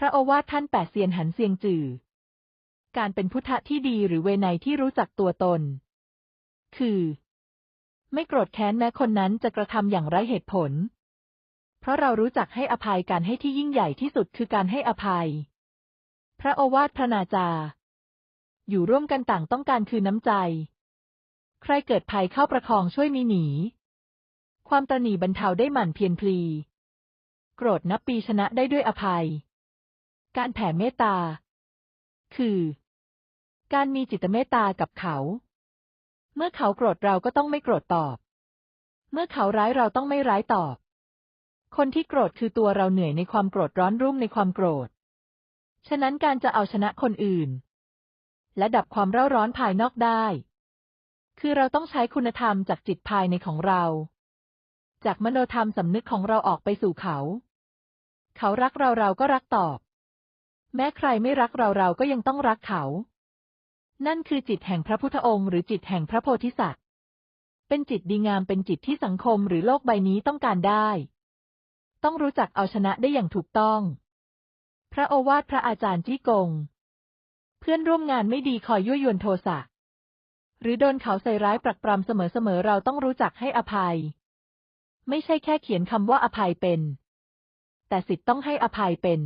พระโอวาทท่านแปดเซียนหันเซียงจือ การเป็นพุทธะที่ดีหรือเวไนที่รู้จักตัวตน คือ ไม่โกรธแค้นแม้คนนั้นจะกระทำอย่างไร้เหตุผล เพราะเรารู้จักให้อภัยการให้ที่ยิ่งใหญ่ที่สุดคือการให้อภัย พระโอวาทพระนาจา อยู่ร่วมกันต่างต้องการคือน้ำใจ ใครเกิดภัยเข้าประคองช่วยมีหนี ความตระหนี่บรรเทาได้หมั่นเพียรพลี โกรธนับปีชนะได้ด้วยอภัย การแผ่เมตตา คือ การมีจิตเมตตากับเขา เมื่อเขาโกรธเราก็ต้องไม่โกรธตอบ เมื่อเขาร้ายเราต้องไม่ร้ายตอบ คนที่โกรธคือตัวเราเหนื่อยในความโกรธร้อนรุ่มในความโกรธ ฉะนั้นการจะเอาชนะคนอื่น และดับความเร่าร้อนภายนอกได้ คือเราต้องใช้คุณธรรมจากจิตภายในของเรา จากมโนธรรมสำนึกของเราออกไปสู่เขา เขารักเราเราก็รักตอบ แม้ใครไม่รักเราเราก็ยังต้องรักเขา นั่นคือจิตแห่งพระพุทธองค์หรือจิตแห่งพระโพธิสัตว์ เป็นจิตดีงามเป็นจิตที่สังคมหรือโลกใบนี้ต้องการได้ ต้องรู้จักเอาชนะได้อย่างถูกต้อง พระโอวาทพระอาจารย์จี้กง เพื่อนร่วมงานไม่ดีคอยยั่วยวนโทสะ หรือโดนเขาใส่ร้ายปรักปรำเสมอๆเราต้องรู้จักให้อภัย ไม่ใช่แค่เขียนคำว่าอภัยเป็น แต่สิทธิ์ต้องให้อภัยเป็น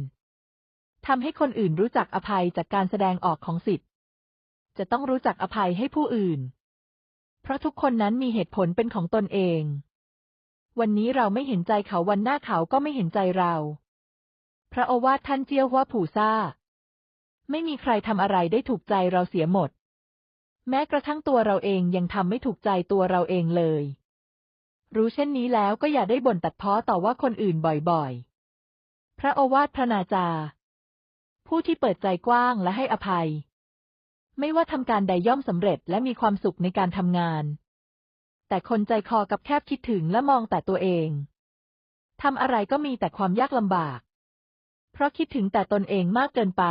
ทำให้คนอื่นรู้จักอภัยจากการแสดงออกของสิทธิ์ จะต้องรู้จักอภัยให้ผู้อื่น เพราะทุกคนนั้นมีเหตุผลเป็นของตนเอง วันนี้เราไม่เห็นใจเขาวันหน้าเขาก็ไม่เห็นใจเรา พระโอวาทท่านเจียวว่าผู่ซ่า ไม่มีใครทำอะไรได้ถูกใจเราเสียหมด แม้กระทั่งตัวเราเองยังทำไม่ถูกใจตัวเราเองเลย รู้เช่นนี้แล้วก็อย่าได้บ่นตัดพ้อต่อว่าคนอื่นบ่อยๆ พระโอวาทพระนาจา ผู้ที่เปิดใจกว้างและให้อภัย ไม่ว่าทำการใดย่อมสำเร็จและมีความสุขในการทำงาน แต่คนใจคอกับแคบคิดถึงและมองแต่ตัวเองทำอะไรก็มีแต่ความยากลำบาก เพราะคิดถึงแต่ตนเองมากเกินไป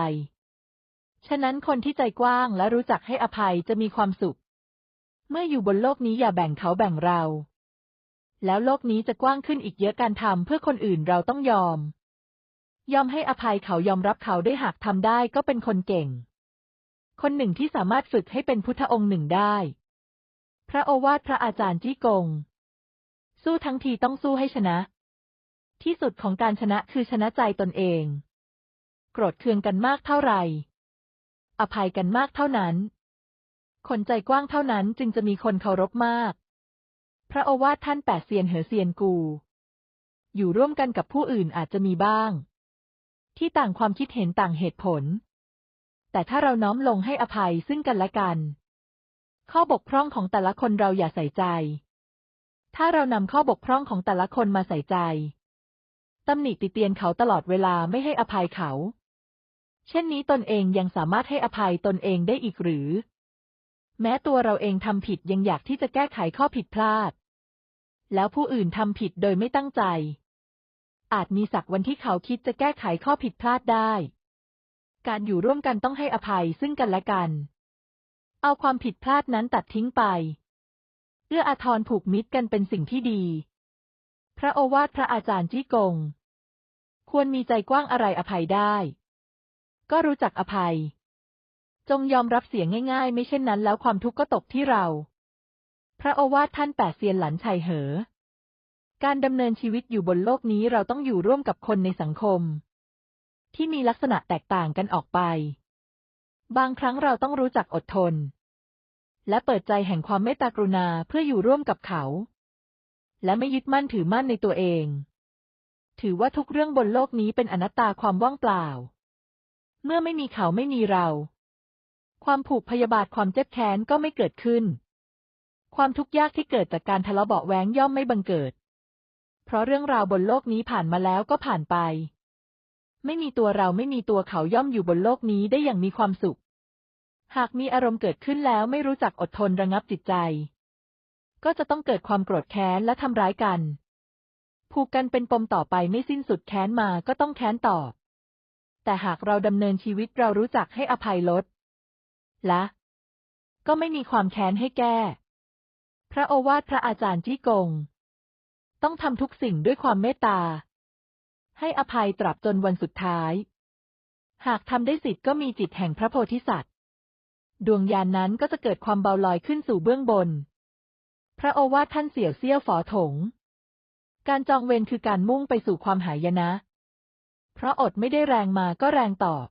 ฉะนั้นคนที่ใจกว้างและรู้จักให้อภัยจะมีความสุข เมื่ออยู่บนโลกนี้อย่าแบ่งเขาแบ่งเรา แล้วโลกนี้จะกว้างขึ้นอีกเยอะการทำเพื่อคนอื่นเราต้องยอม ยอมให้อภัยเขายอมรับเขาได้หากทำได้ก็เป็นคนเก่ง คนหนึ่งที่สามารถฝึกให้เป็นพุทธองค์หนึ่งได้ พระโอวาทพระอาจารย์จี้กง สู้ทั้งทีต้องสู้ให้ชนะ ที่สุดของการชนะคือชนะใจตนเอง โกรธเคืองกันมากเท่าไหร่ อภัยกันมากเท่านั้น คนใจกว้างเท่านั้นจึงจะมีคนเคารพมาก พระโอวาทท่านแปดเซียนเหอเซียนกู อยู่ร่วมกันกับผู้อื่นอาจจะมีบ้าง ที่ต่างความคิดเห็นต่างเหตุผล แต่ถ้าเราน้อมลงให้อภัยซึ่งกันและกัน ข้อบกพร่องของแต่ละคนเราอย่าใส่ใจ ถ้าเรานำข้อบกพร่องของแต่ละคนมาใส่ใจตำหนิติเตียนเขาตลอดเวลาไม่ให้อภัยเขา เช่นนี้ตนเองยังสามารถให้อภัยตนเองได้อีกหรือ แม้ตัวเราเองทำผิดยังอยากที่จะแก้ไขข้อผิดพลาด แล้วผู้อื่นทำผิดโดยไม่ตั้งใจ อาจมีสักวันที่เขาคิดจะแก้ไขข้อผิดพลาดได้ การอยู่ร่วมกันต้องให้อภัยซึ่งกันและกัน เอาความผิดพลาดนั้นตัดทิ้งไป เอื้ออาทรผูกมิตรกันเป็นสิ่งที่ดี พระโอวาทพระอาจารย์จี้กง ควรมีใจกว้างอะไรอภัยได้ ก็รู้จักอภัย จงยอมรับเสียงง่าย ๆ ไม่เช่นนั้นแล้วความทุกข์ก็ตกที่เรา พระโอวาทท่านแปดเซียนหลันชัยเหอ การดำเนินชีวิตอยู่บนโลกนี้เราต้องอยู่ร่วมกับคนในสังคม ที่มีลักษณะแตกต่างกันออกไป บางครั้งเราต้องรู้จักอดทน และเปิดใจแห่งความเมตตากรุณาเพื่ออยู่ร่วมกับเขา และไม่ยึดมั่นถือมั่นในตัวเอง ถือว่าทุกเรื่องบนโลกนี้เป็นอนัตตาความว่างเปล่า เมื่อไม่มีเขาไม่มีเรา ความผูกพยาบาทความเจ็บแค้นก็ไม่เกิดขึ้น ความทุกข์ยากที่เกิดจากการทะเลาะเบาะแว้งย่อมไม่บังเกิด เพราะเรื่องราวบนโลกนี้ผ่านมาแล้วก็ผ่านไป ไม่มีตัวเราไม่มีตัวเขาย่อมอยู่บนโลกนี้ได้อย่างมีความสุข หากมีอารมณ์เกิดขึ้นแล้วไม่รู้จักอดทนระงับจิตใจ ก็จะต้องเกิดความโกรธแค้นและทำร้ายกัน ผูกกันเป็นปมต่อไปไม่สิ้นสุดแค้นมาก็ต้องแค้นตอบ แต่หากเราดำเนินชีวิตเรารู้จักให้อภัยลดและ ก็ไม่มีความแค้นให้แก้ พระโอวาทพระอาจารย์จี้กง ต้องทำทุกสิ่งด้วยความเมตตา ให้อภัยตราบจนวันสุดท้าย หากทำได้สิทธิ์ก็มีจิตแห่งพระโพธิสัตว์ ดวงญาณนนั้นก็จะเกิดความเบาลอยขึ้นสู่เบื้องบน พระโอวาทท่านเสี่ยวเซี่ยวฝอถง การจองเวรคือการมุ่งไปสู่ความหายนะ เพราะอดไม่ได้แรงมาก็แรงตอบ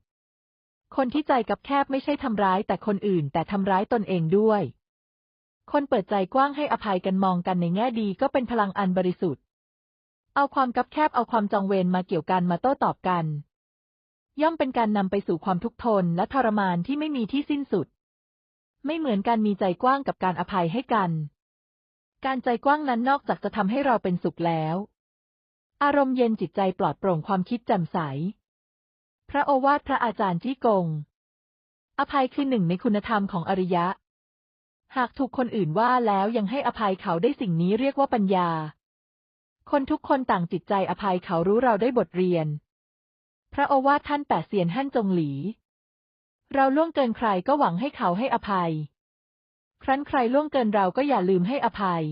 คนที่ใจกับแคบไม่ใช่ทำร้ายแต่คนอื่นแต่ทำร้ายตนเองด้วย คนเปิดใจกว้างให้อภัยกันมองกันในแง่ดีก็เป็นพลังอันบริสุทธิ์ เอาความกับแคบเอาความจองเวรมาเกี่ยวกันมาโต้ตอบกัน ย่อมเป็นการนำไปสู่ความทุกข์ทนและทรมานที่ไม่มีที่สิ้นสุด ไม่เหมือนการมีใจกว้างกับการอภัยให้กัน การใจกว้างนั้นนอกจากจะทำให้เราเป็นสุขแล้ว อารมณ์เย็นจิตใจปลอดโปร่งความคิดแจ่มใส พระโอวาทพระอาจารย์จี้กง อภัยคือหนึ่งในคุณธรรมของอริยะ หากถูกคนอื่นว่าแล้วยังให้อภัยเขาได้สิ่งนี้เรียกว่าปัญญา คนทุกคนต่างจิตใจอภัยเขารู้เราได้บทเรียน พระโอวาทท่านแปดเสียนหั่นจงหลี เราล่วงเกินใครก็หวังให้เขาให้อภัย ครั้นใครล่วงเกินเราก็อย่าลืมให้อภัย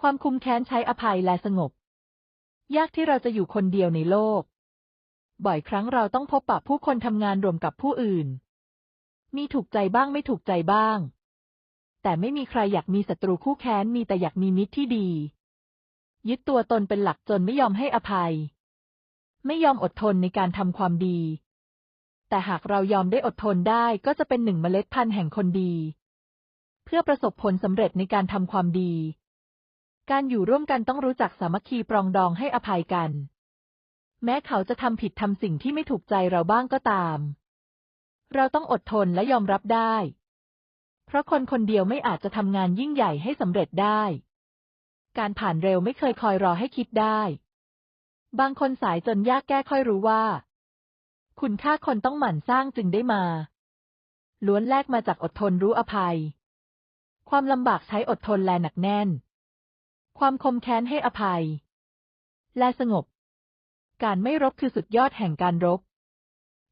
ความคุมแค้นใช้อภัยและสงบ ยากที่เราจะอยู่คนเดียวในโลก บ่อยครั้งเราต้องพบปะผู้คนทำงานรวมกับผู้อื่น มีถูกใจบ้างไม่ถูกใจบ้าง แต่ไม่มีใครอยากมีศัตรูคู่แค้นมีแต่อยากมีมิตรที่ดี ยึดตัวตนเป็นหลักจนไม่ยอมให้อภัย ไม่ยอมอดทนในการทำความดี แต่หากเรายอมได้อดทนได้ก็จะเป็นหนึ่งเมล็ดพันธุ์แห่งคนดี เพื่อประสบผลสำเร็จในการทำความดี การอยู่ร่วมกันต้องรู้จักสามัคคีปรองดองให้อภัยกัน แม้เขาจะทำผิดทำสิ่งที่ไม่ถูกใจเราบ้างก็ตาม เราต้องอดทนและยอมรับได้ เพราะคนคนเดียวไม่อาจจะทำงานยิ่งใหญ่ให้สำเร็จได้ การผ่านเร็วไม่เคยคอยรอให้คิดได้ บางคนสายจนยากแก้ค่อยรู้ว่า คุณค่าคนต้องหมั่นสร้างจึงได้มา ล้วนแลกมาจากอดทนรู้อภัย ความลำบากใช้อดทนแลหนักแน่น ความคมแค้นให้อภัย และสงบ การไม่รบคือสุดยอดแห่งการรบ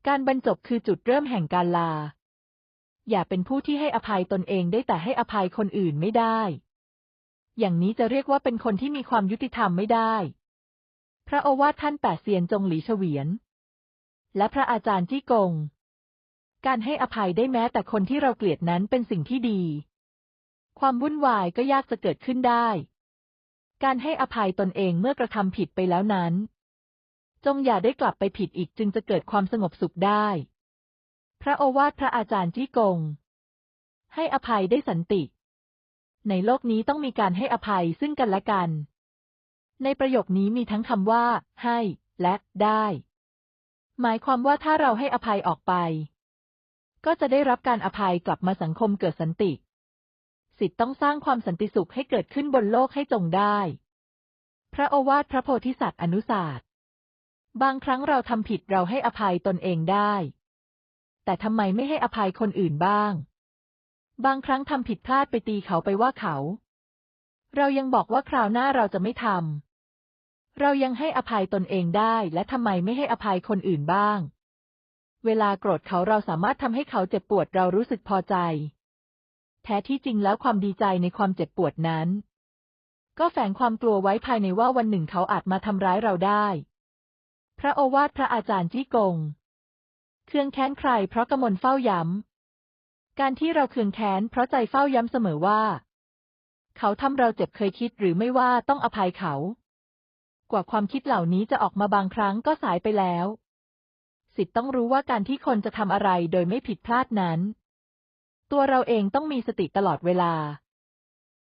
การบรรจบคือจุดเริ่มแห่งการลา อย่าเป็นผู้ที่ให้อภัยตนเองได้แต่ให้อภัยคนอื่นไม่ได้ อย่างนี้จะเรียกว่าเป็นคนที่มีความยุติธรรมไม่ได้ พระโอวาทท่านแปดเซียนจงหลีเฉวียน และพระอาจารย์จี้กง การให้อภัยได้แม้แต่คนที่เราเกลียดนั้นเป็นสิ่งที่ดี ความวุ่นวายก็ยากจะเกิดขึ้นได้ การให้อภัยตนเองเมื่อกระทำผิดไปแล้วนั้น จงอย่าได้กลับไปผิดอีกจึงจะเกิดความสงบสุขได้ พระโอวาทพระอาจารย์จี้กง ให้อภัยได้สันติ ในโลกนี้ต้องมีการให้อภัยซึ่งกันและกัน ในประโยคนี้มีทั้งคำว่า ให้ และได้ หมายความว่าถ้าเราให้อภัยออกไป ก็จะได้รับการอภัยกลับมาสังคมเกิดสันติ สิทธิ์ต้องสร้างความสันติสุขให้เกิดขึ้นบนโลกให้จงได้ พระโอวาทพระโพธิสัตว์อนุศาสตร์บางครั้งเราทำผิดเราให้อภัยตนเองได้ แต่ทำไมไม่ให้อภัยคนอื่นบ้าง บางครั้งทำผิดพลาดไปตีเขาไปว่าเขา เรายังบอกว่าคราวหน้าเราจะไม่ทำ เรายังให้อภัยตนเองได้และทำไมไม่ให้อภัยคนอื่นบ้าง เวลาโกรธเขาเราสามารถทำให้เขาเจ็บปวดเรารู้สึกพอใจ แท้ที่จริงแล้วความดีใจในความเจ็บปวดนั้น ก็แฝงความกลัวไว้ภายในว่าวันหนึ่งเขาอาจมาทำร้ายเราได้ พระโอวาทพระอาจารย์จี้กง เคืองแค้นใครเพราะกมลเฝ้าย้ำ การที่เราเคืองแค้นเพราะใจเฝ้าย้ำเสมอว่า เขาทำเราเจ็บเคยคิดหรือไม่ว่าต้องอภัยเขา กว่าความคิดเหล่านี้จะออกมาบางครั้งก็สายไปแล้ว สิทธิ์ต้องรู้ว่าการที่คนจะทำอะไรโดยไม่ผิดพลาดนั้น ตัวเราเองต้องมีสติตลอดเวลา